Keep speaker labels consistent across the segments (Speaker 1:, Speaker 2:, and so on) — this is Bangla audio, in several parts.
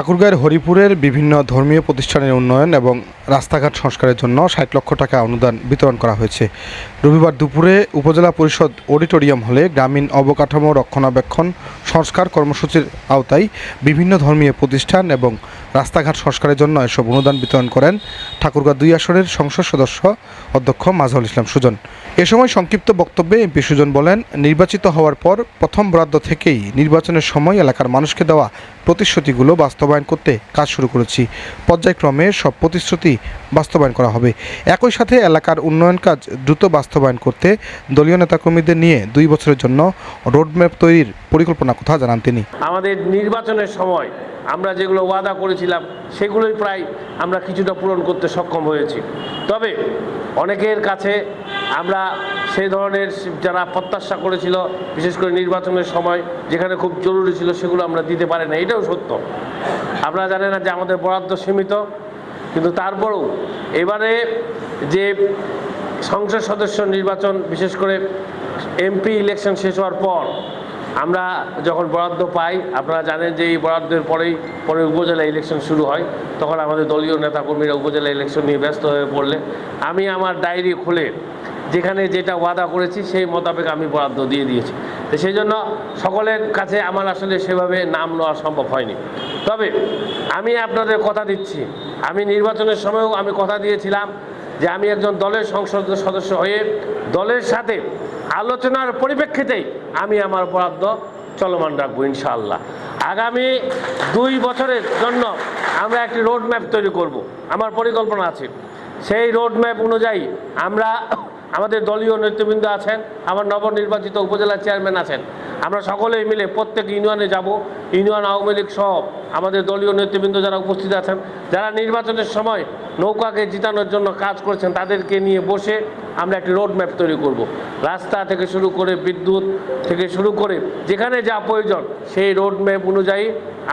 Speaker 1: ঠাকুরগাঁয়ের হরিপুরের বিভিন্ন ধর্মীয় প্রতিষ্ঠানের উন্নয়ন এবং রাস্তাঘাট সংস্কারের জন্য ষাট লক্ষ টাকা অনুদান বিতরণ করা হয়েছে। রবিবার দুপুরে উপজেলা পরিষদ অডিটোরিয়াম হলে গ্রামীণ অবকাঠামো রক্ষণাবেক্ষণ, সংস্কার কর্মসূচির আওতায় বিভিন্ন ধর্মীয় প্রতিষ্ঠান এবং রাস্তাঘাট সংস্কারের জন্য এসব অনুদান বিতরণ করেন ঠাকুরগাঁ দুই আসনের সংসদ সদস্য অধ্যক্ষ মাজহারুল ইসলাম সুজন। এ সময় সংক্ষিপ্ত বক্তব্যে এমপি সুজন বলেন, নির্বাচিত হওয়ার পর প্রথম বরাদ্দ থেকেই নির্বাচনের সময় এলাকার মানুষকে দেওয়া প্রতিশ্রুতিগুলো বাস্তবায়ন করতে কাজ শুরু করেছি। পর্যায়ক্রমে সব প্রতিশ্রুতি বাস্তবায়ন করা হবে। একই সাথে এলাকার উন্নয়ন কাজ দ্রুত বাস্তবায়ন করতে দলীয় নেতাকর্মীদের নিয়ে দুই বছরের জন্য রোডম্যাপ তৈরির পরিকল্পনা কথা জানান তিনি।
Speaker 2: আমাদের নির্বাচনের সময় আমরা যেগুলো ওয়াদা করেছিলাম, সেগুলোই প্রায় আমরা কিছুটা পূরণ করতে সক্ষম হয়েছি। তবে অনেকের কাছে আমরা সেই ধরনের যারা প্রত্যাশা করেছিল, বিশেষ করে নির্বাচনের সময়, যেখানে খুব জরুরি ছিল, সেগুলো আমরা দিতে পারি না এটাও সত্য। আপনারা জানেন যে আমাদের বরাদ্দ সীমিত, কিন্তু তারপরেও এবারে যে সংসদ সদস্য নির্বাচন, বিশেষ করে এমপি ইলেকশন শেষ হওয়ার পর, আমরা যখন বরাদ্দ পাই, আপনারা জানেন যে এই বরাদ্দের পরেই, পরে উপজেলা ইলেকশন শুরু হয়, তখন আমাদের দলীয় নেতাকর্মীরা উপজেলা ইলেকশন নিয়ে ব্যস্ত হয়ে পড়লে, আমি আমার ডায়েরি খুলে যেখানে যেটা ওয়াদা করেছি, সেই মোতাবেক আমি বরাদ্দ দিয়ে দিয়েছি। তো সেই জন্য সকলের কাছে আমার আসলে সেভাবে নাম নেওয়া সম্ভব হয়নি। তবে আমি আপনাদের কথা দিচ্ছি। আমি নির্বাচনের সময়ও আমি কথা দিয়েছিলাম যে আমি একজন দলের সংসদ সদস্য হয়ে দলের সাথে আলোচনার পরিপ্রেক্ষিতেই আমি আমার বরাদ্দ চলমান রাখব ইনশাআল্লাহ। আগামী দুই বছরের জন্য আমরা একটি রোড ম্যাপ তৈরি করব। আমার পরিকল্পনা আছে। সেই রোড ম্যাপ অনুযায়ী আমরা আমাদের দলীয় নেতৃবৃন্দ আছেন, আমার নবনির্বাচিত উপজেলা চেয়ারম্যান আছেন। আমরা সকলেই মিলে প্রত্যেক ইউনিয়নে যাব। ইউনিয়ন আওয়ামী লীগ সহ আমাদের দলীয় নেতৃবৃন্দ যারা উপস্থিত আছেন, যারা নির্বাচনের সময় নৌকাকে জিতানোর জন্য কাজ করেছেন, তাদেরকে নিয়ে বসে আমরা একটি রোড ম্যাপ তৈরি করব। রাস্তা থেকে শুরু করে বিদ্যুৎ থেকে শুরু করে যেখানে যা প্রয়োজন, সেই রোড ম্যাপ অনুযায়ী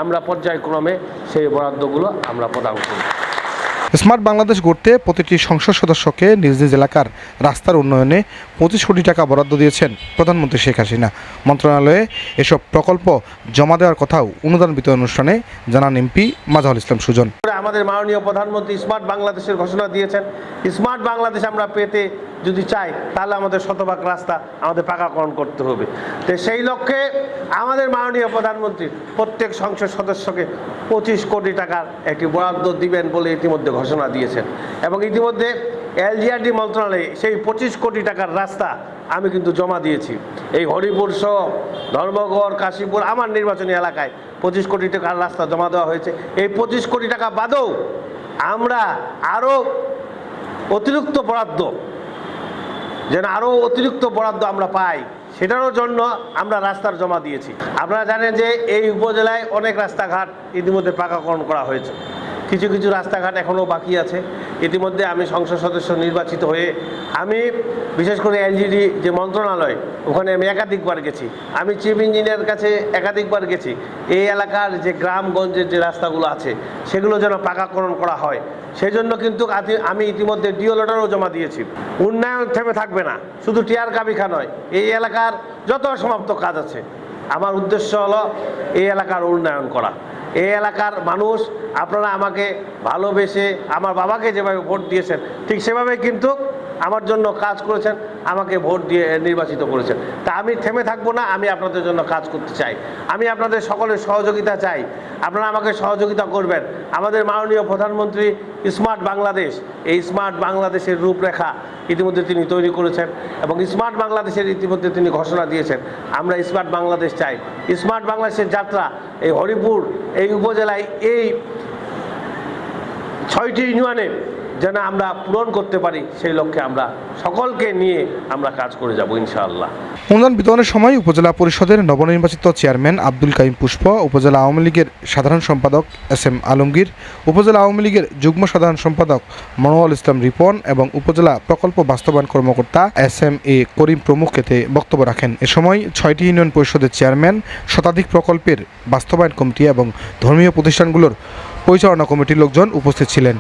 Speaker 2: আমরা পর্যায়ক্রমে সেই বরাদ্দগুলো আমরা প্রদান করব।
Speaker 1: স্মার্ট বাংলাদেশ গড়তে প্রতিটি সংসদ সদস্যকে নিজ নিজ এলাকার রাস্তার উন্নয়নে পঁচিশ কোটি টাকা বরাদ্দ দিয়েছেন প্রধানমন্ত্রী শেখ হাসিনা। মন্ত্রণালয়ে এসব প্রকল্প জমা দেওয়ার কথাও অনুদান বিতরণ অনুষ্ঠানে জানান এমপি মাজাহুল ইসলাম সুজন।
Speaker 2: আমাদের মাননীয় প্রধানমন্ত্রী স্মার্ট বাংলাদেশের ঘোষণা দিয়েছেন। স্মার্ট বাংলাদেশ আমরা পেতে যদি চাই তাহলে আমাদের শতভাগ রাস্তা আমাদের পাকাকরণ করতে হবে। তো সেই লক্ষ্যে আমাদের মাননীয় প্রধানমন্ত্রী প্রত্যেক সংসদ সদস্যকে পঁচিশ কোটি টাকার একটি বরাদ্দ দিবেন বলে ইতিমধ্যে ঘোষণা দিয়েছেন। এবং ইতিমধ্যে এলজিআরডি মন্ত্রণালয়ে সেই পঁচিশ কোটি টাকার রাস্তা আমি কিন্তু জমা দিয়েছি। এই হরিপুর সহ ধর্মগড় কাশীপুর, আমার নির্বাচনী এলাকায় পঁচিশ কোটি টাকার রাস্তা জমা দেওয়া হয়েছে। এই পঁচিশ কোটি টাকা বাদেও আমরা আরও অতিরিক্ত বরাদ্দ যেন আরও অতিরিক্ত বরাদ্দ আমরা পাই, সেটারও জন্য আমরা রাস্তার জমা দিয়েছি। আপনারা জানেন যে এই উপজেলায় অনেক রাস্তাঘাট ইতিমধ্যে পাকাকরণ করা হয়েছে। কিছু কিছু রাস্তাঘাট এখনও বাকি আছে। ইতিমধ্যে আমি সংসদ সদস্য নির্বাচিত হয়ে আমি বিশেষ করে এলজিডি যে মন্ত্রণালয়, ওখানে আমি একাধিকবার গেছি। আমি চিফ ইঞ্জিনিয়ার কাছে একাধিকবার গেছি। এই এলাকার যে গ্রামগঞ্জের যে রাস্তাগুলো আছে, সেগুলো যেন পাকাকরণ করা হয়। সেই জন্য কিন্তু আমি ইতিমধ্যে ডিও লেটারও জমা দিয়েছি। উন্নয়ন থেমে থাকবে না, শুধু টিয়ার কাবিখা নয়, এই এলাকার যত সমাপ্ত কাজ আছে। আমার উদ্দেশ্য হলো এই এলাকার উন্নয়ন করা। এই এলাকার মানুষ আপনারা আমাকে ভালোবেসে আমার বাবাকে যেভাবে ভোট দিয়েছেন ঠিক সেভাবে কিন্তু আমার জন্য কাজ করেছেন, আমাকে ভোট দিয়ে নির্বাচিত করেছেন। তা আমি থেমে থাকব না, আমি আপনাদের জন্য কাজ করতে চাই। আমি আপনাদের সকলের সহযোগিতা চাই। আপনারা আমাকে সহযোগিতা করবেন। আমাদের মাননীয় প্রধানমন্ত্রী স্মার্ট বাংলাদেশ, এই স্মার্ট বাংলাদেশের রূপরেখা ইতিমধ্যে তিনি তৈরি করেছেন এবং স্মার্ট বাংলাদেশের ইতিমধ্যে তিনি ঘোষণা দিয়েছেন। আমরা স্মার্ট বাংলাদেশ চাই। স্মার্ট বাংলাদেশের যাত্রা এই হরিপুর, এই উপজেলায় এই ছয়টি ইউনিয়নে যেন আমরা পূরণ করতে পারি, সেই লক্ষ্যে আমরা সকলকে নিয়ে আমরা কাজ করে যাব ইনশাআল্লাহ।
Speaker 1: অনুদান বিতরণের সময় উপজেলা পরিষদের নবনির্বাচিত চেয়ারম্যান আব্দুল কাইম পুষ্প, উপজেলা আওয়ামী লীগের সাধারণ সম্পাদক এস এম আলমগীর, উপজেলা আওয়ামী লীগের যুগ্ম সাধারণ সম্পাদক মনোয়াল ইসলাম রিপন এবং উপজেলা প্রকল্প বাস্তবায়ন কর্মকর্তা এস এম এ করিম প্রমুখ এতে বক্তব্য রাখেন। এ সময় ছয়টি ইউনিয়ন পরিষদের চেয়ারম্যান, শতাধিক প্রকল্পের বাস্তবায়ন কমিটি এবং ধর্মীয় প্রতিষ্ঠানগুলোর পরিচালনা কমিটির লোকজন উপস্থিত ছিলেন।